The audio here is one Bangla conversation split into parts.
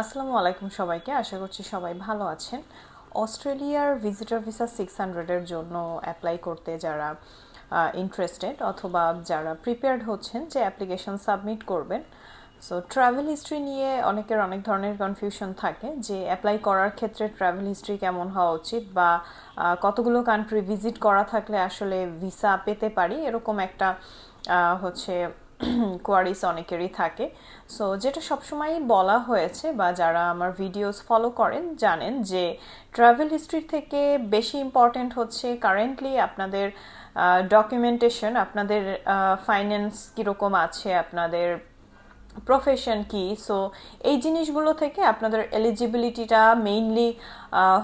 আসসালামু আলাইকুম সবাইকে। আশা করছি সবাই ভালো আছেন। অস্ট্রেলিয়ার ভিজিটর ভিসা সিক্স হান্ড্রেডের জন্য অ্যাপ্লাই করতে যারা ইন্টারেস্টেড অথবা যারা প্রিপেয়ার্ড হচ্ছেন যে অ্যাপ্লিকেশন সাবমিট করবেন। সো ট্রাভেল হিস্ট্রি নিয়ে অনেকের অনেক ধরনের কনফিউশন থাকে যে অ্যাপ্লাই করার ক্ষেত্রে ট্রাভেল হিস্ট্রি কেমন হওয়া উচিত বা কতগুলো কান্ট্রি ভিজিট করা থাকলে আসলে ভিসা পেতে পারি? এরকম একটা হচ্ছে কোয়ারিস অনেকেরই থাকে। সো যেটা সবসময়ই বলা হয়েছে বা যারা আমার ভিডিওস ফলো করেন, জানেন যে ট্রাভেল হিস্ট্রি থেকে বেশি ইম্পর্টেন্ট হচ্ছে কারেন্টলি আপনাদের ডকুমেন্টেশন আপনাদের ফাইন্যান্স কীরকম আছে, আপনাদের প্রফেশন কি? সো এই জিনিসগুলো থেকে আপনাদের এলিজিবিলিটিটা মেইনলি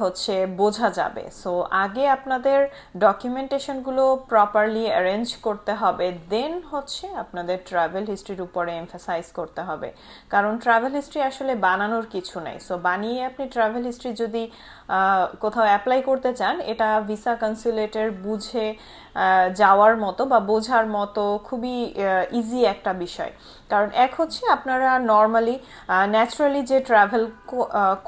হচ্ছে বোঝা যাবে। সো আগে আপনাদের ডকুমেন্টেশনগুলো প্রপারলি অ্যারেঞ্জ করতে হবে দেন হচ্ছে আপনাদের ট্রাভেল হিস্ট্রির উপরে এমফাসাইজ করতে হবে। কারণ ট্রাভেল হিস্ট্রি আসলে বানানোর কিছু নেই। সো বানিয়ে আপনি ট্রাভেল হিস্ট্রি যদি কোথাও অ্যাপ্লাই করতে চান, এটা ভিসা কনসুলেটের বুঝে যাওয়ার মতো বা বোঝার মতো খুবই ইজি একটা বিষয়। কারণ এক হচ্ছে আপনারা নর্মালি ন্যাচারালি যে ট্রাভেল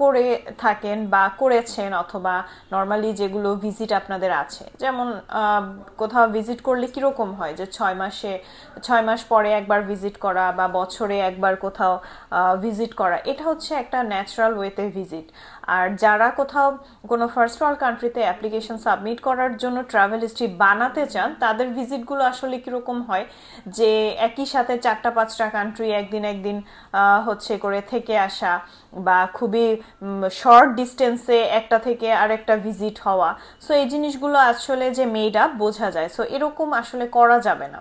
করে থাকেন বা করেছেন অথবা নর্মালি যেগুলো ভিজিট আপনাদের আছে, যেমন কোথাও ভিজিট করলে কীরকম হয়? যে ছয় মাসে, ছয় মাস পরে একবার ভিজিট করা বা বছরে একবার কোথাও ভিজিট করা, এটা হচ্ছে একটা ন্যাচারাল ওয়েতে ভিজিট আর যারা কোথাও কোনো ফার্স্ট ওয়ার্ল্ড কান্ট্রিতে অ্যাপ্লিকেশন সাবমিট করার জন্য ট্রাভেল হিস্ট্রি বানাতে চান, তাদের ভিজিটগুলো আসলে কীরকম হয়? যে একই সাথে চারটা পাঁচটা কান্ট্রি একদিন একদিন হচ্ছে করে থেকে আসা বা খুবই শর্ট ডিস্টেন্সে একটা থেকে আরেকটা ভিজিট হওয়া। সো এই জিনিসগুলো আসলে যে মেয়েটা বোঝা যায়। সো এরকম আসলে করা যাবে না।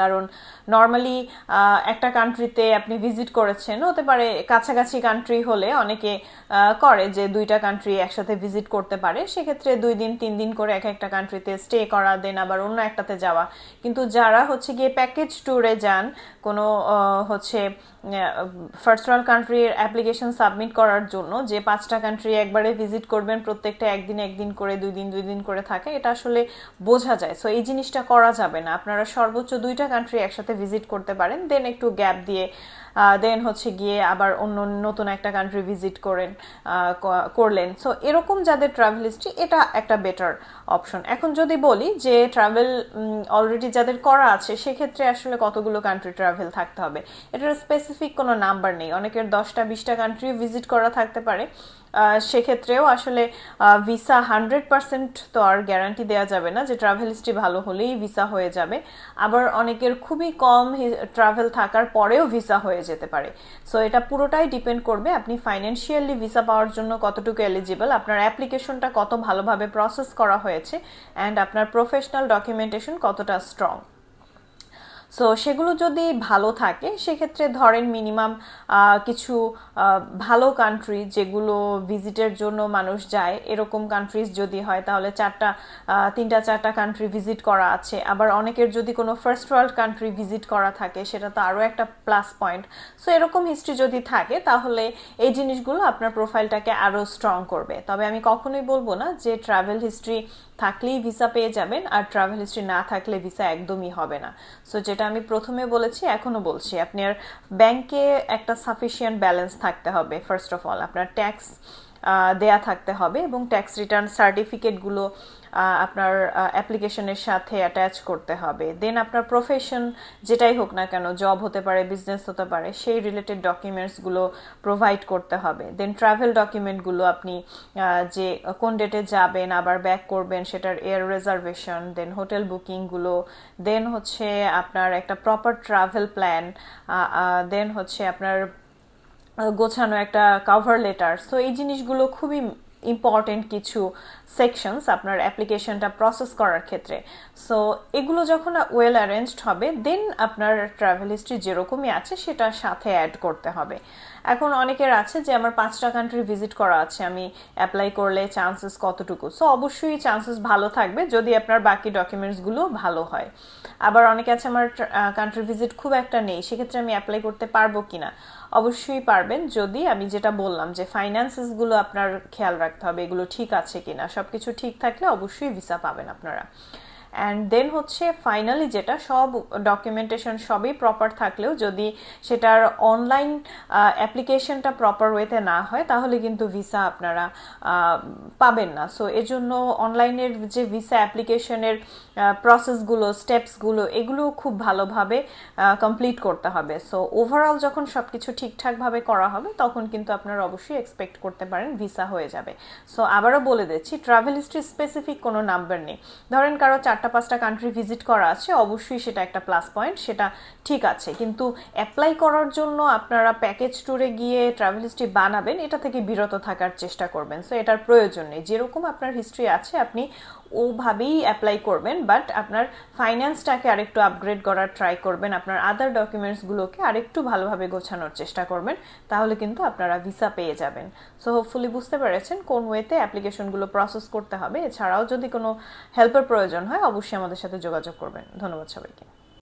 কারণ নর্মালি একটা কান্ট্রিতে আপনি ভিজিট করেছেন, হতে পারে কাছাকাছি কান্ট্রি হলে অনেকে করে যে দুইটা কান্ট্রি একসাথে ভিজিট করতে পারে, সেক্ষেত্রে দুই দিন, তিন দিন করে এক একটা কান্ট্রিতে স্টে করা দেন আবার অন্য একটাতে যাওয়া। কিন্তু যারা হচ্ছে গিয়ে প্যাকেজ ট্যুরে যান, কোনো হচ্ছে ফার্স্ট ওয়ার্ল্ড কান্ট্রির অ্যাপ্লিকেশন সাবমিট করার জন্য যে পাঁচটা কান্ট্রি একবারে ভিজিট করবেন, প্রত্যেকটা একদিন একদিন করে, দুই দিন দুই দিন করে থাকে, এটা আসলে বোঝা যায়। সো এই জিনিসটা করা যাবে না। আপনারা সর্বোচ্চ দুইটা কান্ট্রি একসাথে ভিজিট করতে পারেন দেন একটু গ্যাপ দিয়ে দেন হচ্ছে গিয়ে আবার অন্য নতুন একটা কান্ট্রি ভিজিট করেন করলেন। সো এরকম যাদের ট্রাভেল হিস্ট্রি এটা একটা বেটার অপশন এখন যদি বলি যে ট্রাভেল অলরেডি যাদের করা আছে, সেক্ষেত্রে আসলে কতগুলো কান্ট্রি ট্রাভেল থাকতে হবে? এটার স্পেসিফিক কোনো নাম্বার নেই। অনেকের দশটা, বিশটা কান্ট্রি ভিজিট করা থাকতে পারে। সেক্ষেত্রেও আসলে ভিসা হান্ড্রেড পার্সেন্ট তো আর গ্যারান্টি দেওয়া যাবে না যে ট্রাভেল হিস্ট্রি ভালো হলেই ভিসা হয়ে যাবে। আবার অনেকের খুবই কম ট্রাভেল থাকার পরেও ভিসা হয়ে যেতে পারে। সো এটা পুরোটাই ডিপেন্ড করবে আপনি ফাইন্যান্সিয়ালি ভিসা পাওয়ার জন্য কতটুকু এলিজিবল আপনার অ্যাপ্লিকেশনটা কত ভালোভাবে প্রসেস করা হয়েছে অ্যান্ড আপনার প্রফেশনাল ডকুমেন্টেশন কতটা স্ট্রং সো সেগুলো যদি ভালো থাকে, সেক্ষেত্রে ধরেন মিনিমাম কিছু ভালো কান্ট্রি যেগুলো ভিজিটের জন্য মানুষ যায়, এরকম কান্ট্রিজ যদি হয়, তাহলে চারটা তিনটা, চারটা কান্ট্রি ভিজিট করা আছে। আবার অনেকের যদি কোনো ফার্স্ট ওয়ার্ল্ড কান্ট্রি ভিজিট করা থাকে, সেটা তো আরও একটা প্লাস পয়েন্ট সো এরকম হিস্ট্রি যদি থাকে, তাহলে এই জিনিসগুলো আপনার প্রোফাইলটাকে আরও স্ট্রং করবে। তবে আমি কখনোই বলব না যে ট্রাভেল হিস্ট্রি থাকলেই ভিসা পেয়ে যাবেন, আর ট্রাভেল হিস্ট্রি না থাকলে ভিসা একদমই হবে না। সো যেটা আমি প্রথমে বলেছি, এখনও বলছি। আপনার ব্যাংকে একটা সাফিসিয়েন্ট ব্যালেন্স থাকতে হবে ফার্স্ট অফ অল আপনার ট্যাক্স দেয়া থাকতে হবে এবং ট্যাক্স রিটার্ন সার্টিফিকেটগুলো আপনার অ্যাপ্লিকেশনের সাথে অ্যাটাচ করতে হবে। দেন আপনার প্রফেশন যেটাই হোক না কেন জব হতে পারে বিজনেস হতে পারে, সেই রিলেটেড ডকুমেন্টসগুলো প্রোভাইড করতে হবে। দেন ট্রাভেল ডকুমেন্টগুলো আপনি যে, কোন ডেটে যাবেন, আবার ব্যাক করবেন, সেটার এয়ার রিজার্ভেশন দেন হোটেল বুকিংগুলো দেন হচ্ছে আপনার একটা প্রপার ট্রাভেল প্ল্যান দেন হচ্ছে আপনার গোছানো একটা কাভার লেটার সো এই জিনিসগুলো খুবই ইম্পর্টেন্ট কিছু সেকশনস আপনার অ্যাপ্লিকেশনটা প্রসেস করার ক্ষেত্রে। সো এগুলো যখন ওয়েল অ্যারেঞ্জড হবে দেন আপনার ট্রাভেল হিস্ট্রি যেরকমই আছে, সেটা সাথে অ্যাড করতে হবে। এখন অনেকের আছে যে, আমার পাঁচটা কান্ট্রি ভিজিট করা আছে, আমি অ্যাপ্লাই করলে চান্সেস কতটুকু? সো অবশ্যই চান্সেস ভালো থাকবে যদি আপনার বাকি ডকুমেন্টসগুলো ভালো হয়। আবার অনেকে আছে, আমার কান্ট্রি ভিজিট খুব একটা নেই, সেক্ষেত্রে আমি অ্যাপ্লাই করতে পারব কিনা? অবশ্যই পারবেন। যদি আমি যেটা বললাম যে ফাইন্যান্সেসগুলো আপনার খেয়াল রাখতে হবে এগুলো ঠিক আছে কিনা? সবকিছু ঠিক থাকলে অবশ্যই ভিসা পাবেন আপনারা। অ্যান্ড দেন হচ্ছে ফাইনালি যেটা, সব ডকুমেন্টেশন সবই প্রপার থাকলেও যদি সেটার অনলাইন অ্যাপ্লিকেশনটা প্রপার ওয়েতে না হয়, তাহলে কিন্তু ভিসা আপনারা পাবেন না। সো এজন্য অনলাইনের যে ভিসা অ্যাপ্লিকেশনের প্রসেসগুলো স্টেপসগুলো এগুলো খুব ভালোভাবে কমপ্লিট করতে হবে। সো ওভারঅল যখন সব কিছু ঠিকঠাকভাবে করা হবে, তখন কিন্তু আপনারা অবশ্যই এক্সপেক্ট করতে পারেন ভিসা হয়ে যাবে। সো আবারও বলে দিচ্ছি ট্রাভেল হিস্ট্রি স্পেসিফিক কোনো নাম্বার নেই। ধরেন কারও চারটা, পাঁচটা কান্ট্রি ভিজিট করা আছে, অবশ্যই সেটা একটা প্লাস পয়েন্ট সেটা ঠিক আছে। কিন্তু অ্যাপ্লাই করার জন্য আপনারা প্যাকেজ ট্যুরে গিয়ে ট্রাভেল হিস্ট্রি বানাবেন, এটা থেকে বিরত থাকার চেষ্টা করবেন। সো এটার প্রয়োজন নেই। যেরকম আপনার হিস্ট্রি আছে, আপনি ওভাবেই অ্যাপ্লাই করবেন বাট আপনার ফাইন্যান্সটাকে আরেকটু আপগ্রেড করার ট্রাই করবেন, আপনার আদার ডকুমেন্টসগুলোকে আরেকটু ভালোভাবে গোছানোর চেষ্টা করবেন, তাহলে কিন্তু আপনারা ভিসা পেয়ে যাবেন। সো হোপফুলি বুঝতে পেরেছেন কোন ওয়েতে অ্যাপ্লিকেশনগুলো প্রসেস করতে হবে। এছাড়াও যদি কোনো হেল্পের প্রয়োজন হয় অবশ্যই আমাদের সাথে যোগাযোগ করবেন। ধন্যবাদ সবাইকে।